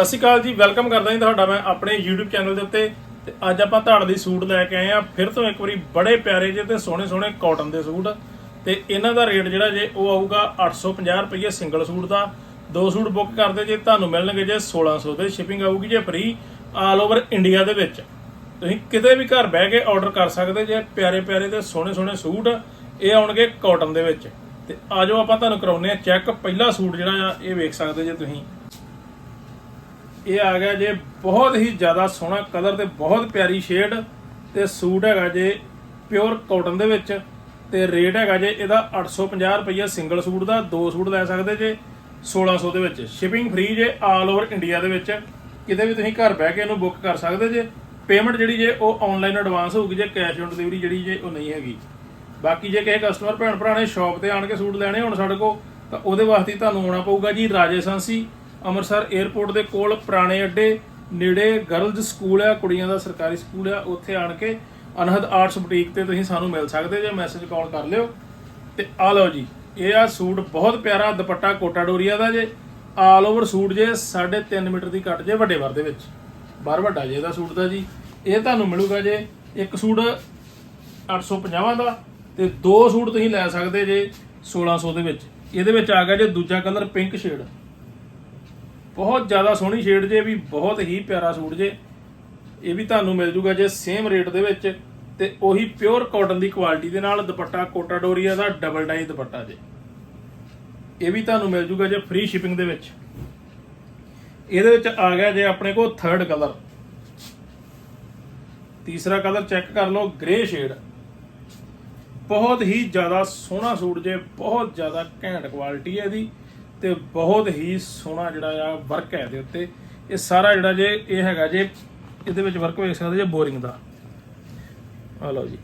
ਸਤਿ ਸ਼੍ਰੀ ਅਕਾਲ ਜੀ, ਵੈਲਕਮ ਕਰਦਾ ਜੀ ਤੁਹਾਡਾ ਮੈਂ ਆਪਣੇ YouTube ਚੈਨਲ ਦੇ ਉੱਤੇ। ਤੇ ਅੱਜ ਆਪਾਂ ਤੁਹਾਡੇ ਲਈ ਸੂਟ ਲੈ ਕੇ ਆਏ ਆ ਫਿਰ ਤੋਂ ਇੱਕ ਵਾਰੀ ਬੜੇ ਪਿਆਰੇ ਜਿਹੇ ਤੇ ਸੋਹਣੇ ਸੋਹਣੇ ਕਾਟਨ ਦੇ ਸੂਟ। ਤੇ ਇਹਨਾਂ ਦਾ ਰੇਟ ਜਿਹੜਾ ਜੇ ਉਹ ਆਊਗਾ 850 ਰੁਪਏ ਸਿੰਗਲ ਸੂਟ ਦਾ। ਦੋ ਸੂਟ ਬੁੱਕ ਕਰਦੇ ਜੇ, ਤੁਹਾਨੂੰ ਮਿਲਣਗੇ ਜੇ 1600 ਦੇ। ਸ਼ਿਪਿੰਗ ਆਊਗੀ ਜੇ ਫ੍ਰੀ ਆਲ ਓਵਰ ਇੰਡੀਆ ਦੇ ਵਿੱਚ। ਤੁਸੀਂ ਕਿਤੇ ਵੀ ਘਰ ਬਹਿ ਕੇ ਆਰਡਰ ਕਰ ਸਕਦੇ ਜੇ ਪਿਆਰੇ ਪਿਆਰੇ ਤੇ ਸੋਹਣੇ ਸੋਹਣੇ ਸੂਟ। ਇਹ ਆਉਣਗੇ ਕਾਟਨ ਦੇ ਵਿੱਚ। ਤੇ ਆਜੋ ਆਪਾਂ ਤੁਹਾਨੂੰ ਕਰਾਉਨੇ ਆ ਚੈੱਕ ਪਹਿਲਾ ਸੂਟ ਜਿਹੜਾ ਆ, ਇਹ ਵੇਖ ਸਕਦੇ ਜੇ ਤੁਸੀਂ। ਇਹ ਆ ਗਿਆ ਜੇ ਬਹੁਤ ਹੀ ਜ਼ਿਆਦਾ ਸੋਹਣਾ ਕਲਰ ਤੇ ਬਹੁਤ ਪਿਆਰੀ ਸ਼ੇਡ ਤੇ ਸੂਟ ਹੈਗਾ ਜੇ ਪਿਓਰ ਕਾਟਨ ਦੇ ਵਿੱਚ ਤੇ ਰੇਟ ਹੈਗਾ ਜੇ ਇਹਦਾ 850 ਰੁਪਈਆ ਸਿੰਗਲ ਸੂਟ ਦਾ, ਦੋ ਸੂਟ ਲੈ ਸਕਦੇ ਜੇ 1600 ਦੇ ਵਿੱਚ। ਸ਼ਿਪਿੰਗ ਫ੍ਰੀ ਜੇ ਆਲ ਓਵਰ ਇੰਡੀਆ ਦੇ ਵਿੱਚ। ਕਿਤੇ ਵੀ ਤੁਸੀਂ ਘਰ ਬਹਿ ਕੇ ਇਹਨੂੰ ਬੁੱਕ ਕਰ ਸਕਦੇ ਜੇ। ਪੇਮੈਂਟ ਜਿਹੜੀ ਜੇ ਉਹ ਆਨਲਾਈਨ ਐਡਵਾਂਸ ਹੋਊਗੀ ਜੇ ਕੈਸ਼ ਔਨ ਡਿਲੀਵਰੀ ਜਿਹੜੀ ਜੇ ਉਹ ਨਹੀਂ ਹੈਗੀ। ਬਾਕੀ ਜੇ ਕਿਸੇ ਕਸਟਮਰ ਭੈਣ ਭਰਾ ਨੇ ਸ਼ਾਪ ਤੇ ਆਣ ਕੇ ਸੂਟ ਲੈਣੇ ਹੋਣ ਸਾਡੇ ਕੋਲ, ਤਾਂ ਉਹਦੇ ਵਾਸਤੇ ਤੁਹਾਨੂੰ ਆਉਣਾ ਪਊਗਾ ਜੀ ਰਾਜੇਸਾਂਸੀ ਅੰਮ੍ਰਿਤਸਰ 에ਅਰਪੋਰਟ ਦੇ ਕੋਲ ਪੁਰਾਣੇ ਅੱਡੇ, ਨੇੜੇ ਗਰਲਜ਼ ਸਕੂਲ ਆ, ਕੁੜੀਆਂ ਦਾ ਸਰਕਾਰੀ ਸਕੂਲ ਆ, ਉੱਥੇ ਆਣ ਕੇ ਅਨਹਦ ਆਰਟਸ ਬੁਟੀਕ ਤੇ ਤੁਸੀਂ ਸਾਨੂੰ ਮਿਲ ਸਕਦੇ ਜੇ, ਮੈਸੇਜ ਕਾਲ ਕਰ ਲਿਓ। ਤੇ ਆ ਲਓ ਜੀ, ਇਹ ਆ ਸੂਟ ਬਹੁਤ ਪਿਆਰਾ ਦੁਪੱਟਾ ਕੋਟਾ ਡੋਰੀਆ ਦਾ ਜੇ, ਆਲ ਓਵਰ ਸੂਟ ਜੇ 3.5 ਮੀਟਰ ਦੀ ਕੱਟ ਜੇ, ਵੱਡੇ ਵਰ ਦੇ ਵਿੱਚ। ਬਾਰ ਵੱਡਾ ਜੇ ਇਹਦਾ ਸੂਟ ਦਾ ਜੀ। ਇਹ ਤੁਹਾਨੂੰ ਮਿਲੂਗਾ ਜੇ, ਇੱਕ ਸੂਟ 850 ਦਾ ਤੇ ਦੋ ਸੂਟ ਤੁਸੀਂ ਲੈ ਸਕਦੇ ਜੇ 1600 ਦੇ ਵਿੱਚ। ਇਹਦੇ ਵਿੱਚ ਆ ਗਿਆ ਜੇ ਦੂਜਾ ਕਲਰ ਪਿੰਕ ਸ਼ੇਡ। ਬਹੁਤ ਜ਼ਿਆਦਾ ਸੋਹਣੀ ਸ਼ੇਡ ਜੇ, ਵੀ ਬਹੁਤ ਹੀ ਪਿਆਰਾ ਸੂਟ ਜੇ। ਇਹ ਵੀ ਤੁਹਾਨੂੰ ਮਿਲ ਜੂਗਾ ਜੇ ਸੇਮ ਰੇਟ ਦੇ ਵਿੱਚ। ਤੇ ਉਹੀ ਪਿਓਰ ਕਾਟਨ ਦੀ ਕੁਆਲਿਟੀ ਦੇ ਨਾਲ ਦੁਪੱਟਾ ਕੋਟਾ ਡੋਰੀਆ ਦਾ ਡਬਲ ਡਾਈ ਦੁਪੱਟਾ ਜੇ। ਇਹ ਵੀ ਤੁਹਾਨੂੰ ਮਿਲ ਜੂਗਾ ਜੇ ਫ੍ਰੀ ਸ਼ਿਪਿੰਗ ਦੇ ਵਿੱਚ। ਇਹਦੇ ਵਿੱਚ ਆ ਗਿਆ ਜੇ ਆਪਣੇ ਕੋਲ ਥਰਡ ਕਲਰ ਤੀਸਰਾ ਕਲਰ ਚੈੱਕ ਕਰ ਲਓ ਗ੍ਰੇ ਸ਼ੇਡ ਬਹੁਤ ਹੀ ਜ਼ਿਆਦਾ ਸੋਹਣਾ ਸੂਟ ਜੇ, ਬਹੁਤ ਜ਼ਿਆਦਾ ਘੈਂਟ ਕੁਆਲਿਟੀ ਹੈ ਇਹਦੀ। ਤੇ ਬਹੁਤ ਹੀ ਸੋਹਣਾ ਜਿਹੜਾ ਆ ਵਰਕ ਹੈ ਇਹਦੇ ਉੱਤੇ। ਇਹ ਸਾਰਾ ਜਿਹੜਾ ਜੇ ਇਹ ਹੈਗਾ ਜੇ, ਇਹਦੇ ਵਿੱਚ ਵਰਕ ਵੇਖ ਸਕਦੇ ਜੇ ਬੋਰਿੰਗ ਦਾ। ਆ ਲਓ ਜੀ।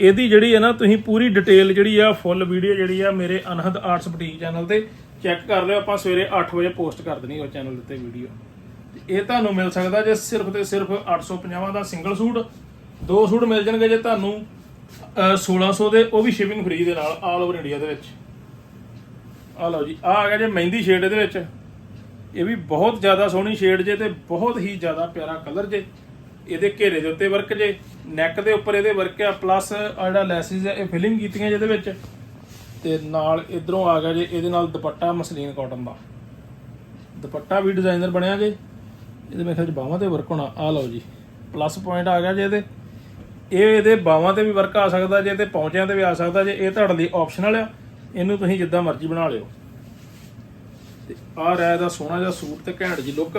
ਇਹਦੀ ਜਿਹੜੀ ਹੈ ਨਾ, ਤੁਸੀਂ ਪੂਰੀ ਡਿਟੇਲ ਜਿਹੜੀ ਆ ਫੁੱਲ ਵੀਡੀਓ ਜਿਹੜੀ ਆ ਮੇਰੇ ਅਨਹਦ ਆਰਟਸ ਬੁਟੀਕ ਚੈਨਲ ਤੇ ਚੈੱਕ ਕਰ ਲਿਓ। ਆਪਾਂ ਸਵੇਰੇ 8 ਵਜੇ ਪੋਸਟ ਕਰ ਦੇਣੀ ਉਹ ਚੈਨਲ ਉੱਤੇ ਵੀਡੀਓ ਇਹ ਤੁਹਾਨੂੰ ਮਿਲ ਸਕਦਾ ਜੇ ਸਿਰਫ ਤੇ ਸਿਰਫ 850 ਦਾ ਸਿੰਗਲ ਸੂਟ। ਦੋ ਸੂਟ ਮਿਲ ਜਾਣਗੇ ਜੇ ਤੁਹਾਨੂੰ, ਅਹ 1600 ਦੇ, ਉਹ ਵੀ ਸ਼ਿਪਿੰਗ ਫ੍ਰੀ ਦੇ ਨਾਲ ਆਲ ਓਵਰ ਇੰਡੀਆ ਦੇ ਵਿੱਚ। ਆ ਲਓ ਜੀ ਆ ਆ ਗਿਆ ਜੇ ਮਹਿੰਦੀ ਸ਼ੇਡ ਇਹਦੇ ਵਿੱਚ। ਇਹ ਵੀ ਬਹੁਤ ਜ਼ਿਆਦਾ ਸੋਹਣੀ ਸ਼ੇਡ ਜੇ ਤੇ ਬਹੁਤ ਹੀ ਜ਼ਿਆਦਾ ਪਿਆਰਾ ਕਲਰ ਜੇ। ਇਹਦੇ ਘੇਰੇ ਦੇ ਉੱਤੇ ਵਰਕ ਜੇ ਨੈਕ ਦੇ ਉੱਪਰ ਇਹਦੇ ਵਰਕ ਆ ਪਲੱਸ ਆ ਜਿਹੜਾ ਲੈਸਿਸ ਆ, ਇਹ ਫਿਲਿੰਗ ਕੀਤੀਆਂ ਜਿਹਦੇ ਵਿੱਚ। ਤੇ ਨਾਲ ਇਧਰੋਂ ਆ ਗਿਆ ਜੇ, ਇਹਦੇ ਨਾਲ ਦੁਪੱਟਾ ਮਸਲੀਨ ਕਾਟਨ ਦਾ। ਦੁਪੱਟਾ ਵੀ ਡਿਜ਼ਾਈਨਰ ਬਣਿਆ ਜੇ। ਇਹਦੇ ਮੇਰੇ ਖਿਆਲ ਚ ਬਾਹਾਂ ਤੇ ਵਰਕ ਹੋਣਾ ਆ ਲਓ ਜੀ। ਪਲੱਸ ਪੁਆਇੰਟ ਆ ਗਿਆ ਜੇ ਇਹਦੇ। ਇਹ ਇਹਦੇ ਬਾਹਾਂ ਤੇ ਵੀ ਵਰਕ ਆ ਸਕਦਾ ਜੇ ਤੇ ਪੌਂਚਿਆਂ ਤੇ ਵੀ ਆ ਸਕਦਾ ਜੇ। ਇਹ ਤੁਹਾਡੇ ਲਈ ਆਪਸ਼ਨਲ ਆ। ਇਹਨੂੰ ਤੁਸੀਂ ਜਿੱਦਾਂ ਮਰਜ਼ੀ ਬਣਾ ਲਿਓ। ਤੇ ਆ ਰਿਹਾ ਦਾ ਸੋਹਣਾ ਜਿਹਾ ਸੂਟ ਤੇ ਘੈਂਟ ਜੀ ਲੁੱਕ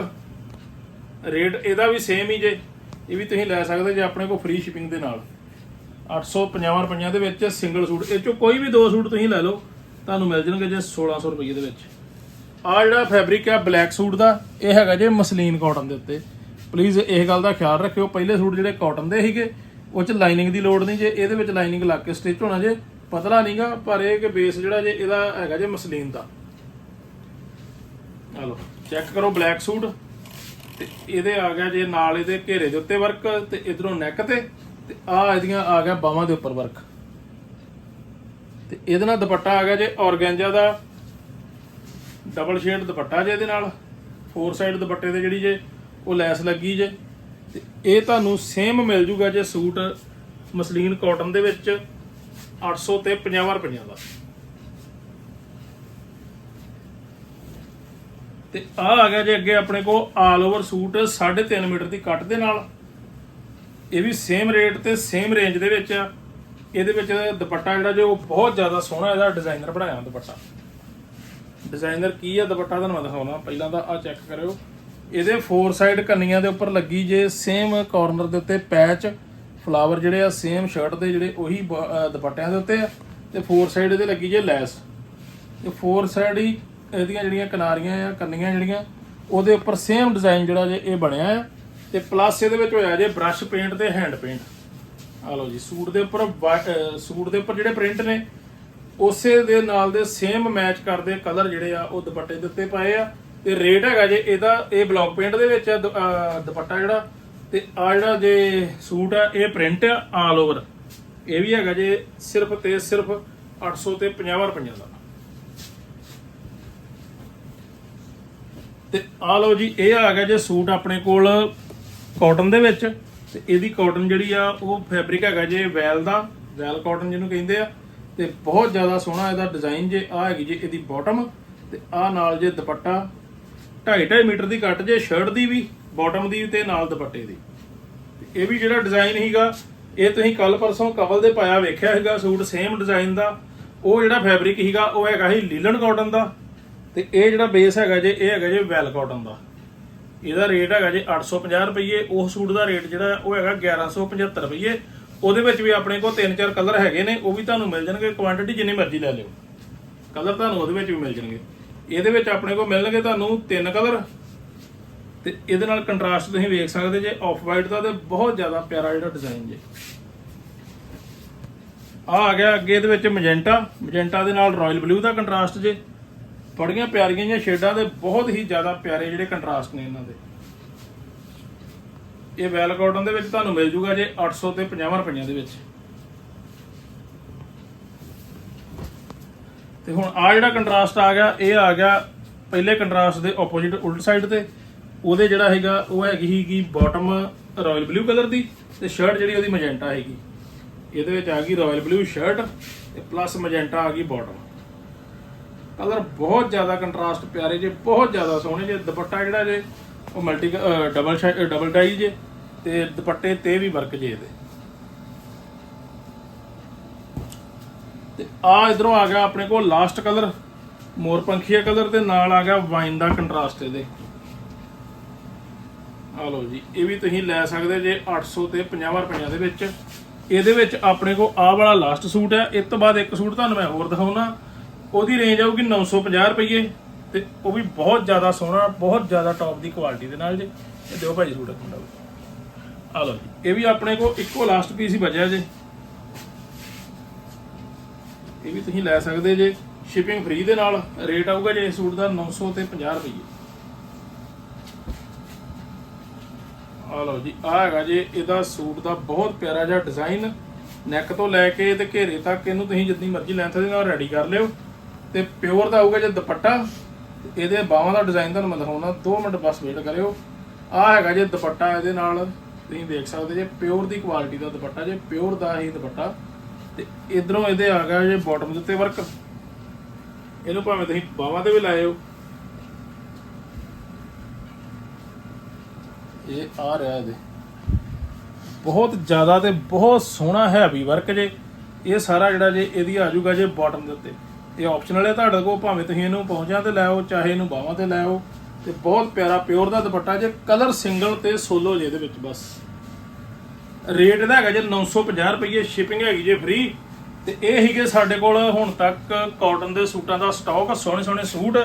ਰੇਟ ਇਹਦਾ ਵੀ ਸੇਮ ਹੀ ਜੇ। ਇਹ ਵੀ ਤੁਸੀਂ ਲੈ ਸਕਦੇ ਜੇ ਆਪਣੇ ਕੋਲ ਫ੍ਰੀ ਸ਼ਿਪਿੰਗ ਦੇ ਨਾਲ। 850 ਰੁਪਈਆਂ ਦੇ ਵਿੱਚ ਸਿੰਗਲ ਸੂਟ। ਇਹ ਚੋਂ ਕੋਈ ਵੀ ਦੋ ਸੂਟ ਤੁਸੀਂ ਲੈ ਲਓ, ਤੁਹਾਨੂੰ ਮਿਲ ਜਾਣਗੇ ਜੇ 1600 ਰੁਪਏ ਦੇ ਵਿੱਚ। ਆ ਜਿਹੜਾ ਫੈਬਰਿਕ ਹੈ ਬਲੈਕ ਸੂਟ ਦਾ, ਇਹ ਹੈਗਾ ਜੇ ਮਸਲੀਨ ਕਾਟਨ ਦੇ ਉੱਤੇ। ਪਲੀਜ਼ ਇਹ ਗੱਲ ਦਾ ਖਿਆਲ ਰੱਖਿਓ। ਪਹਿਲੇ ਸੂਟ ਜਿਹੜੇ ਕਾਟਨ ਦੇ ਸੀਗੇ, ਉਹ ਚ ਲਾਈਨਿੰਗ ਦੀ ਲੋੜ ਨਹੀਂ ਜੇ। ਇਹਦੇ ਵਿੱਚ ਲਾਈਨਿੰਗ ਲੱਗ ਕੇ ਸਟਿਚ ਹੋਣਾ ਜੇ। ਪਤਲਾ ਨਹੀਂਗਾ, ਪਰ ਇਹ ਕਿ ਬੇਸ ਜਿਹੜਾ ਜੇ ਇਹਦਾ ਹੈਗਾ ਜੇ ਮਸਲੀਨ ਦਾ। ਆ ਲਓ ਚੈੱਕ ਕਰੋ ਬਲੈਕ ਸੂਟ ਤੇ ਇਹਦੇ ਆ ਗਿਆ ਜੇ ਨਾਲ ਇਹਦੇ ਘੇਰੇ ਦੇ ਉੱਤੇ ਵਰਕ ਤੇ ਇਧਰੋਂ ਨੈਕ ਤੇ ਤੇ ਆ ਇਹਦੀਆਂ ਆ ਗਿਆ ਬਾਹਾਂ ਦੇ ਉੱਪਰ ਵਰਕ ਤੇ ਇਹਦੇ ਨਾਲ ਦੁਪੱਟਾ ਆ ਗਿਆ ਜੇ ਔਰਗੈਂਜਾ ਦਾ ਡਬਲ ਸ਼ੇਡ ਦੁਪੱਟਾ ਜੇ ਇਹਦੇ ਨਾਲ ਫੋਰ ਸਾਈਡ ਦੁਪੱਟੇ ਤੇ ਜਿਹੜੀ ਜੇ ਉਹ ਲੈਸ ਲੱਗੀ ਜੇ। ਤੇ ਇਹ ਤੁਹਾਨੂੰ ਸੇਮ ਮਿਲ ਜੂਗਾ ਜੇ ਸੂਟ ਮਸਲੀਨ ਕਾਟਨ ਦੇ ਵਿੱਚ। 800 ਤੇ 50 ਰੁਪਈਆਂ ਦਾ। ਤੇ ਆ ਆ ਗਿਆ ਜੇ ਅੱਗੇ ਆਪਣੇ ਕੋਲ ਆਲ ਓਵਰ ਸੂਟ 3.5 ਮੀਟਰ ਦੀ ਕੱਟ ਦੇ ਨਾਲ। ਇਹ ਵੀ ਸੇਮ ਰੇਟ ਤੇ ਸੇਮ ਰੇਂਜ ਦੇ ਵਿੱਚ ਆ। ਇਹਦੇ ਵਿੱਚ ਦੁਪੱਟਾ ਜਿਹੜਾ ਜੇ, ਉਹ ਬਹੁਤ ਜ਼ਿਆਦਾ ਸੋਹਣਾ ਇਹਦਾ ਡਿਜ਼ਾਈਨਰ ਬਣਾਇਆ ਦੁਪੱਟਾ। ਡਿਜ਼ਾਈਨਰ ਕੀ ਆ ਦੁਪੱਟਾ ਤੁਹਾਨੂੰ ਮੈਂ ਦਿਖਾਉਣਾ। ਪਹਿਲਾਂ ਤਾਂ ਆ ਚੈੱਕ ਕਰਿਓ। ਇਹਦੇ ਫੋਰ ਸਾਈਡ ਕੰਨੀਆਂ ਦੇ ਉੱਪਰ ਲੱਗੀ ਜੇ ਸੇਮ ਕਾਰਨਰ ਦੇ ਉੱਤੇ ਪੈਚ ਫਲਾਵਰ ਜਿਹੜੇ ਆ ਸੇਮ ਸ਼ਰਟ ਦੇ ਜਿਹੜੇ ਉਹੀ ਬ- ਦੁਪੱਟਿਆਂ ਦੇ ਉੱਤੇ ਆ ਤੇ ਫੋਰ ਸਾਈਡ ਇਹਦੇ ਲੱਗੀ ਜੇ ਲੈਸ। ਇਹ ਫੋਰ ਸਾਈਡ ਹੀ ਇਹਦੀਆਂ ਜਿਹੜੀਆਂ ਕਿਨਾਰੀਆਂ ਆ, ਕੰਨੀਆਂ ਜਿਹੜੀਆਂ, ਉਹਦੇ ਉੱਪਰ ਸੇਮ ਡਿਜ਼ਾਈਨ ਜਿਹੜਾ ਜੇ ਇਹ ਬਣਿਆ ਆ। ਤੇ ਪਲੱਸ ਇਹਦੇ ਵਿੱਚ ਹੋਇਆ ਜੇ ਬ੍ਰਸ਼ ਪੇਂਟ ਤੇ ਹੈਂਡ ਪੇਂਟ ਆ ਲਓ ਜੀ, ਸੂਟ ਦੇ ਉੱਪਰ ਵਾ- ਸੂਟ ਦੇ ਉੱਪਰ ਜਿਹੜੇ ਪ੍ਰਿੰਟ ਨੇ, ਉਸੇ ਦੇ ਨਾਲ ਦੇ ਸੇਮ ਮੈਚ ਕਰਦੇ ਕਲਰ ਜਿਹੜੇ ਆ, ਉਹ ਦੁਪੱਟੇ ਦੇ ਉੱਤੇ ਪਾਏ ਆ। ਤੇ ਰੇਟ ਹੈਗਾ ਜੇ ਇਹਦਾ, ਇਹ ਬਲੌਕ ਪੇਂਟ ਦੇ ਵਿੱਚ ਆ ਦੁਪੱਟਾ ਜਿਹੜਾ ਤੇ ਆ ਜਿਹੜਾ ਜੇ ਸੂਟ ਆ, ਇਹ ਪ੍ਰਿੰਟ ਆ ਆਲ ਓਵਰ ਇਹ ਵੀ ਹੈਗਾ ਜੇ ਸਿਰਫ ਤੇ ਸਿਰਫ 800 ਤੇ 50 ਰੁਪਈਆ ਦਾ। ਤੇ ਆ ਲਓ ਜੀ, ਇਹ ਆ ਗਿਆ ਜੇ ਸੂਟ ਆਪਣੇ ਕੋਲ ਕਾਟਨ ਦੇ ਵਿੱਚ, ਤੇ ਇਹਦੀ ਕਾਟਨ ਜਿਹੜੀ ਆ, ਉਹ ਫੈਬਰਿਕ ਹੈਗਾ ਜੇ ਵੈਲ ਦਾ, ਵੈਲ ਕਾਟਨ ਜਿਹਨੂੰ ਕਹਿੰਦੇ ਆ, ਤੇ ਬਹੁਤ ਜ਼ਿਆਦਾ ਸੋਹਣਾ ਇਹਦਾ ਡਿਜ਼ਾਈਨ ਜੇ ਆ ਹੈਗੀ ਜੇ ਇਹਦੀ ਬਾਟਮ ਤੇ ਆ ਨਾਲ ਜੇ ਦੁਪੱਟਾ 2.5 ਮੀਟਰ ਦੀ ਕੱਟ ਜੇ ਸ਼ਰਟ ਦੀ ਵੀ। ਬਾਟਮ ਦੀ ਤੇ ਨਾਲ ਦੁਪੱਟੇ ਦੀ। ਇਹ ਵੀ ਜਿਹੜਾ ਡਿਜ਼ਾਈਨ ਹੀਗਾ ਇਹ ਤੁਸੀਂ ਕੱਲ ਪਰਸੋਂ ਕਵਲ ਦੇ ਪਾਇਆ ਵੇਖਿਆ ਹੈਗਾ ਸੂਟ ਸੇਮ ਡਿਜ਼ਾਈਨ ਦਾ। ਉਹ ਜਿਹੜਾ ਫੈਬਰਿਕ ਹੀਗਾ ਉਹ ਹੈਗਾ ਸੀ ਲੀਲਨ ਕਾਟਨ ਦਾ। ਤੇ ਇਹ ਜਿਹੜਾ ਬੇਸ ਹੈਗਾ ਜੇ, ਇਹ ਹੈਗਾ ਜੇ ਵੈਲ ਕਾਟਨ ਦਾ। ਇਹਦਾ ਰੇਟ ਹੈਗਾ ਜੇ 850 ਰੁਪਏ ਉਹ ਸੂਟ ਦਾ ਰੇਟ ਜਿਹੜਾ, ਉਹ ਹੈਗਾ 1175 ਰੁਪਏ ਉਹਦੇ ਵਿੱਚ ਵੀ ਆਪਣੇ ਕੋਲ ਤਿੰਨ ਚਾਰ ਕਲਰ ਹੈਗੇ ਨੇ, ਉਹ ਵੀ ਤੁਹਾਨੂੰ ਮਿਲ ਜਾਣਗੇ ਕੁਆਂਟੀਟੀ ਜਿੰਨੀ ਮਰਜ਼ੀ ਲੈ ਲਿਓ। ਕਲਰ ਤੁਹਾਨੂੰ ਉਹਦੇ ਵਿੱਚ ਵੀ ਮਿਲ ਜਾਣਗੇ। ਇਹਦੇ ਵਿੱਚ ਆਪਣੇ ਕੋਲ ਮਿਲਣਗੇ ਤੁਹਾਨੂੰ ਤਿੰਨ ਕਲਰ ਤੇ ਇਹਦੇ ਨਾਲ ਕੰਟਰਾਸਟ ਤੁਸੀਂ ਵੇਖ ਸਕਦੇ ਜੇ ਆਫ ਵਾਈਟ ਦਾ ਤੇ ਬਹੁਤ ਜ਼ਿਆਦਾ ਪਿਆਰਾ ਜਿਹੜਾ ਡਿਜ਼ਾਈਨ ਜੇ। ਆ ਆ ਗਿਆ ਅੱਗੇ ਇਹਦੇ ਵਿੱਚ ਮੈਜੈਂਟਾ ਮੈਜੈਂਟਾ ਦੇ ਨਾਲ ਰਾਇਲ ਬਲੂ ਦਾ ਕੰਟਰਾਸਟ ਜੇ। ਬੜੀਆਂ ਪਿਆਰੀਆਂ ਜਿਹੀਆਂ ਸ਼ੇਡਾਂ ਦੇ ਬਹੁਤ ਹੀ ਜ਼ਿਆਦਾ ਪਿਆਰੇ ਜਿਹੜੇ ਕੰਟਰਾਸਟ ਨੇ ਇਹਨਾਂ ਦੇ। ਇਹ ਵੈਲ ਕਾਟਨ ਦੇ ਵਿੱਚ ਤੁਹਾਨੂੰ ਮਿਲ ਜੂਗਾ ਜੇ 800 ਤੇ 50 ਰੁਪਈਆਂ ਦੇ ਵਿੱਚ। ਤੇ ਹੁਣ ਆ ਜਿਹੜਾ ਕੰਟਰਾਸਟ ਆ ਗਿਆ, ਇਹ ਆ ਗਿਆ ਪਹਿਲੇ ਕੰਟਰਾਸਟ ਦੇ ਆਪੋਜ਼ਿਟ ਉਲਟ ਸਾਈਡ ਤੇ। ਉਹਦੇ ਜਿਹੜਾ ਹੈਗਾ, ਉਹ ਹੈਗੀ ਸੀਗੀ ਬਾਟਮ ਰਾਇਲ ਬਲੂ ਕਲਰ ਦੀ ਤੇ ਸ਼ਰਟ ਜਿਹੜੀ ਉਹਦੀ ਮੈਜੈਂਟਾ ਹੈਗੀ। ਇਹਦੇ ਵਿੱਚ ਆ ਗਈ ਰਾਇਲ ਬਲੂ ਸ਼ਰਟ ਤੇ ਪਲੱਸ ਮੈਜੈਂਟਾ ਆ ਗਈ ਬਾਟਮ ਕਲਰ ਬਹੁਤ ਜ਼ਿਆਦਾ ਕੰਟਰਾਸਟ ਪਿਆਰੇ ਜੇ, ਬਹੁਤ ਜ਼ਿਆਦਾ ਸੋਹਣੇ ਜੇ, ਦੁਪੱਟਾ ਜਿਹੜਾ ਜੇ, ਉਹ ਮਲਟੀ ਡਬਲ ਡਬਲ ਡਾਈ ਜੇ ਤੇ ਦੁਪੱਟੇ ਤੇ ਵੀ ਵਰਕ ਜੇ ਇਹਦੇ। ਤੇ ਆ ਇਧਰੋਂ ਆ ਗਿਆ ਆਪਣੇ ਕੋਲ ਲਾਸਟ ਕਲਰ ਮੋਰ ਪੰਖੀਆ ਕਲਰ ਤੇ ਨਾਲ ਆ ਗਿਆ ਵਾਈਨ ਦਾ ਕੰਟਰਾਸਟ ਇਹਦੇ। ਆ ਲਓ ਜੀ, ਇਹ ਵੀ ਤੁਸੀਂ ਲੈ ਸਕਦੇ ਜੇ 800 ਤੇ 50 ਰੁਪਈਆਂ ਦੇ ਵਿੱਚ। ਇਹਦੇ ਵਿੱਚ ਆਪਣੇ ਕੋਲ ਆਹ ਵਾਲਾ ਲਾਸਟ ਸੂਟ ਹੈ, ਇਸ ਤੋਂ ਬਾਅਦ ਇੱਕ ਸੂਟ ਤੁਹਾਨੂੰ ਮੈਂ ਹੋਰ ਦਿਖਾਉਣਾ। ਉਹਦੀ ਰੇਂਜ ਆਊਗੀ 950 ਰੁਪਏ ਤੇ ਉਹ ਵੀ ਬਹੁਤ ਜ਼ਿਆਦਾ ਸੋਹਣਾ, ਬਹੁਤ ਜ਼ਿਆਦਾ ਟੌਪ ਦੀ ਕੁਆਲਿਟੀ ਦੇ ਨਾਲ ਜੇ। ਇਹ ਦਿਓ ਭਾਜੀ ਸੂਟ ਇੱਕ ਮਿੰਟ ਆ ਲਓ ਜੀ, ਇਹ ਵੀ ਆਪਣੇ ਕੋਲ ਇੱਕੋ ਲਾਸਟ ਪੀਸ ਹੀ ਬਚਿਆ ਜੇ। ਇਹ ਵੀ ਤੁਸੀਂ ਲੈ ਸਕਦੇ ਜੇ ਸ਼ਿਪਿੰਗ ਫ੍ਰੀ ਦੇ ਨਾਲ। ਰੇਟ ਆਊਗਾ ਜੇ ਇਸ ਸੂਟ ਦਾ 900 ਤੇ 50 ਰੁਪਏ ਆ ਲਓ ਜੀ ਆ ਹੈਗਾ ਜੇ, ਇਹਦਾ ਸੂਟ ਦਾ ਬਹੁਤ ਪਿਆਰਾ ਜਿਹਾ ਡਿਜ਼ਾਈਨ ਨੈਕ ਤੋਂ ਲੈ ਕੇ ਤੇ ਘੇਰੇ ਤੱਕ ਇਹਨੂੰ ਤੁਸੀਂ ਜਿੰਨੀ ਮਰਜ਼ੀ ਲੈਂਥ ਦੇ ਨਾਲ ਰੈਡੀ ਕਰ ਲਿਓ। ਤੇ ਪਿਓਰ ਦਾ ਆਊਗਾ ਜੇ ਦੁਪੱਟਾ ਇਹਦੇ ਬਾਹਾਂ ਦਾ ਡਿਜ਼ਾਈਨ ਤੁਹਾਨੂੰ ਮੈਂ ਦਿਖਾਉਣਾ 2 ਮਿੰਟ ਬਸ ਵੇਟ ਕਰਿਓ। ਆ ਹੈਗਾ ਜੇ ਦੁਪੱਟਾ ਇਹਦੇ ਨਾਲ, ਤੁਸੀਂ ਦੇਖ ਸਕਦੇ ਜੇ ਪਿਓਰ ਦੀ ਕੁਆਲਿਟੀ ਦਾ ਦੁਪੱਟਾ ਜੇ ਪਿਓਰ ਦਾ ਹੀ ਦੁਪੱਟਾ। ਤੇ ਇਧਰੋਂ ਇਹਦੇ ਆ ਗਿਆ ਜੇ ਬਾਟਮ ਦੇ ਉੱਤੇ ਵਰਕ ਇਹਨੂੰ ਭਾਵੇਂ ਤੁਸੀਂ ਬਾਹਾਂ ਤੇ ਵੀ ਲਾਇਓ ਇਹ ਆ ਰਿਹਾ ਇਹਦੇ। ਬਹੁਤ ਜ਼ਿਆਦਾ ਤੇ ਬਹੁਤ ਸੋਹਣਾ ਹੈਵੀ ਵਰਕ ਜੇ। ਇਹ ਸਾਰਾ ਜਿਹੜਾ ਜੇ ਇਹਦੀ ਆ ਜਾਊਗਾ ਜੇ ਬਾਟਮ ਦੇ ਉੱਤੇ। ਇਹ ਆਪਸ਼ਨਲ ਹੈ ਤੁਹਾਡੇ ਕੋਲ, ਭਾਵੇਂ ਤੁਸੀਂ ਇਹਨੂੰ ਪਹੁੰਚਾਂ ਤੇ ਲਾਓ ਚਾਹੇ ਇਹਨੂੰ ਬਾਹਾਂ ਤੇ ਲਾਓ ਤੇ ਬਹੁਤ ਪਿਆਰਾ ਪਿਓਰ ਦਾ ਦੁਪੱਟਾ ਜੇ ਕਲਰ ਸਿੰਗਲ ਤੇ ਸੋਲੋ ਜੇ ਇਹਦੇ ਵਿੱਚ ਬਸ। ਰੇਟ ਇਹਦਾ ਹੈਗਾ ਜੇ 950 ਰੁਪਏ ਸ਼ਿਪਿੰਗ ਹੈਗੀ ਜੇ ਫ੍ਰੀ ਤੇ ਇਹ ਹੀਗੇ ਸਾਡੇ ਕੋਲ ਹੁਣ ਤੱਕ ਕਾਟਨ ਦੇ ਸੂਟਾਂ ਦਾ ਸਟਾਕ ਸੋਹਣੇ ਸੋਹਣੇ ਸੂਟ।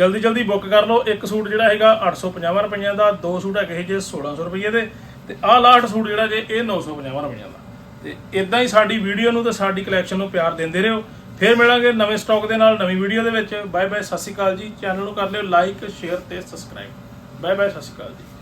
ਜਲਦੀ ਜਲਦੀ ਬੁੱਕ ਕਰ ਲਓ। ਇੱਕ ਸੂਟ ਜਿਹੜਾ ਹੈਗਾ 850 ਰੁਪਈਆ ਦਾ, ਦੋ ਸੂਟ ਹੈਗੇ ਜੇ 1600 ਰੁਪਈਏ ਦੇ, ਤੇ ਆਹ ਲਾਸਟ ਸੂਟ ਜਿਹੜਾ ਜੇ ਇਹ 950 ਰੁਪਈਆਂ ਦਾ। ਤੇ ਇਦਾਂ ਹੀ ਸਾਡੀ ਵੀਡੀਓ ਨੂੰ ਤੇ ਸਾਡੀ ਕਲੈਕਸ਼ਨ ਨੂੰ ਪਿਆਰ ਦਿੰਦੇ ਰਹੋ। ਫਿਰ ਮਿਲਾਂਗੇ ਨਵੇਂ ਸਟਾਕ ਦੇ ਨਾਲ ਨਵੀਂ ਵੀਡੀਓ ਦੇ ਵਿੱਚ। ਬਾਏ ਬਾਏ ਸਤਿ ਸ਼੍ਰੀ ਅਕਾਲ ਜੀ। ਚੈਨਲ ਨੂੰ ਕਰ ਲਿਓ ਲਾਈਕ ਸ਼ੇਅਰ ਤੇ ਸਬਸਕ੍ਰਾਈਬ ਬਾਏ ਬਾਏ ਸਤਿ ਸ਼੍ਰੀ ਅਕਾਲ ਜੀ।